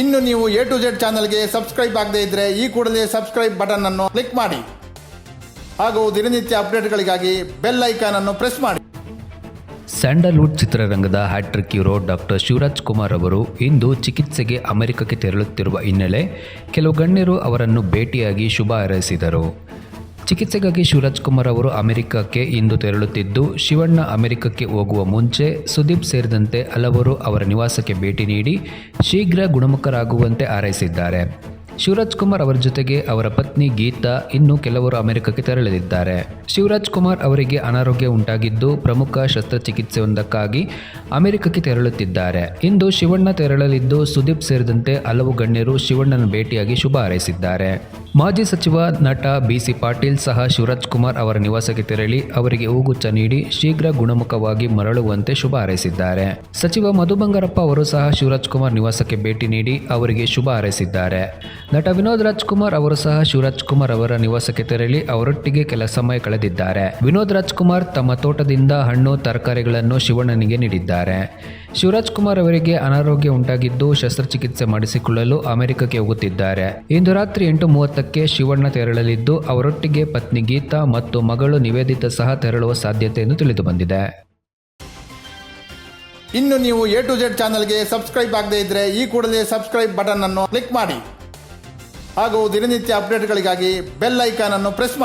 ಇನ್ನು ನೀವು A to Z ಚಾನಲ್ಗೆ ಸಬ್ಸ್ಕ್ರೈಬ್ ಆಗದೇ ಇದ್ರೆ ಈ ಕೂಡಲೇ ಸಬ್ಸ್ಕ್ರೈಬ್ ಬಟನ್ ಅನ್ನು ಕ್ಲಿಕ್ ಮಾಡಿ. ಹಾಗೂ ದಿನನಿತ್ಯ ಅಪ್ಡೇಟ್ಗಳಿಗಾಗಿ ಬೆಲ್ ಐಕಾನ್ ಅನ್ನು ಪ್ರೆಸ್ ಮಾಡಿ. ಸ್ಯಾಂಡಲ್ವುಡ್ ಚಿತ್ರರಂಗದ hattrick hero doctor Shivaraj Kumar ಅವರು ಇಂದು ಚಿಕಿತ್ಸೆಗೆ ಅಮೆರಿಕಕ್ಕೆ ತೆರಳುತ್ತಿರುವ ಹಿನ್ನೆಲೆ ಕೆಲವು ಗಣ್ಯರು ಅವರನ್ನು ಭೇಟಿಯಾಗಿ ಶುಭ ಹಾರೈಸಿದರು. ಚಿಕಿತ್ಸೆಗಾಗಿ ಶಿವರಾಜ್ ಕುಮಾರ್ ಅವರು ಅಮೆರಿಕಕ್ಕೆ ಇಂದು ತೆರಳುತ್ತಿದ್ದು, ಶಿವಣ್ಣ ಅಮೆರಿಕಕ್ಕೆ ಹೋಗುವ ಮುಂಚೆ ಸುದೀಪ್ ಸೇರಿದಂತೆ ಹಲವರು ಅವರ ನಿವಾಸಕ್ಕೆ ಭೇಟಿ ನೀಡಿ ಶೀಘ್ರ ಗುಣಮುಖರಾಗುವಂತೆ ಹಾರೈಸಿದ್ದಾರೆ. ಶಿವರಾಜ್ ಕುಮಾರ್ ಅವರ ಜೊತೆಗೆ ಅವರ ಪತ್ನಿ ಗೀತಾ ಇನ್ನು ಕೆಲವರು ಅಮೆರಿಕಕ್ಕೆ ತೆರಳಲಿದ್ದಾರೆ. ಶಿವರಾಜ್ ಕುಮಾರ್ ಅವರಿಗೆ ಅನಾರೋಗ್ಯ ಉಂಟಾಗಿದ್ದು, ಪ್ರಮುಖ ಶಸ್ತ್ರಚಿಕಿತ್ಸೆಯೊಂದಕ್ಕಾಗಿ ಅಮೆರಿಕಕ್ಕೆ ತೆರಳುತ್ತಿದ್ದಾರೆ. ಇಂದು ಶಿವಣ್ಣ ತೆರಳಲಿದ್ದು ಸುದೀಪ್ ಸೇರಿದಂತೆ ಹಲವು ಗಣ್ಯರು ಶಿವಣ್ಣನ ಭೇಟಿಯಾಗಿ ಶುಭ ಹಾರೈಸಿದ್ದಾರೆ. ಮಾಜಿ ಸಚಿವ ನಟ ಬಿಸಿ ಪಾಟೀಲ್ ಸಹ ಶಿವರಾಜ್ ಕುಮಾರ್ ಅವರ ನಿವಾಸಕ್ಕೆ ತೆರಳಿ ಅವರಿಗೆ ಹೂಗುಚ್ಛ ನೀಡಿ ಶೀಘ್ರ ಗುಣಮುಖವಾಗಿ ಮರಳುವಂತೆ ಶುಭ ಹಾರೈಸಿದ್ದಾರೆ. ಸಚಿವ ಮಧು ಬಂಗಾರಪ್ಪ ಅವರು ಸಹ ಶಿವರಾಜ್ ಕುಮಾರ್ ನಿವಾಸಕ್ಕೆ ಭೇಟಿ ನೀಡಿ ಅವರಿಗೆ ಶುಭ ಹಾರೈಸಿದ್ದಾರೆ. ನಟ ವಿನೋದ್ ರಾಜ್ಕುಮಾರ್ ಅವರು ಸಹ ಶಿವರಾಜ್ ಕುಮಾರ್ ಅವರ ನಿವಾಸಕ್ಕೆ ತೆರಳಿ ಅವರೊಟ್ಟಿಗೆ ಕೆಲ ಸಮಯ ಕಳೆದಿದ್ದಾರೆ. ವಿನೋದ್ ರಾಜ್ಕುಮಾರ್ ತಮ್ಮ ತೋಟದಿಂದ ಹಣ್ಣು, ತರಕಾರಿಗಳನ್ನು ಶಿವಣ್ಣನಿಗೆ ನೀಡಿದ್ದಾರೆ. ಶಿವರಾಜ್ ಕುಮಾರ್ ಅವರಿಗೆ ಅನಾರೋಗ್ಯ ಉಂಟಾಗಿದ್ದು ಶಸ್ತ್ರಚಿಕಿತ್ಸೆ ಮಾಡಿಸಿಕೊಳ್ಳಲು ಅಮೆರಿಕಕ್ಕೆ ಹೋಗುತ್ತಿದ್ದಾರೆ. ಇಂದು ರಾತ್ರಿ ಎಂಟು ಮೂವತ್ತಕ್ಕೆ ಶಿವಣ್ಣ ತೆರಳಲಿದ್ದು, ಅವರೊಟ್ಟಿಗೆ ಪತ್ನಿ ಗೀತಾ ಮತ್ತು ಮಗಳು ನಿವೇದಿತ ಸಹ ತೆರಳುವ ಸಾಧ್ಯತೆ ಎಂದು ತಿಳಿದು ಬಂದಿದೆ. ಇನ್ನು ನೀವು ಎ ಟು ಜೆಡ್ ಚಾನಲ್ಗೆ ಸಬ್ಸ್ಕ್ರೈಬ್ ಆಗದೇ ಇದ್ರೆ ಈ ಕೂಡಲೇ ಸಬ್ಸ್ಕ್ರೈಬ್ ಬಟನ್ ಅನ್ನು ಕ್ಲಿಕ್ ಮಾಡಿ. ಹಾಗೂ ದಿನನಿತ್ಯ ಅಪ್ಡೇಟ್ಗಳಿಗಾಗಿ ಬೆಲ್ ಐಕಾನ್ ಅನ್ನು ಪ್ರೆಸ್ ಮಾಡಿ.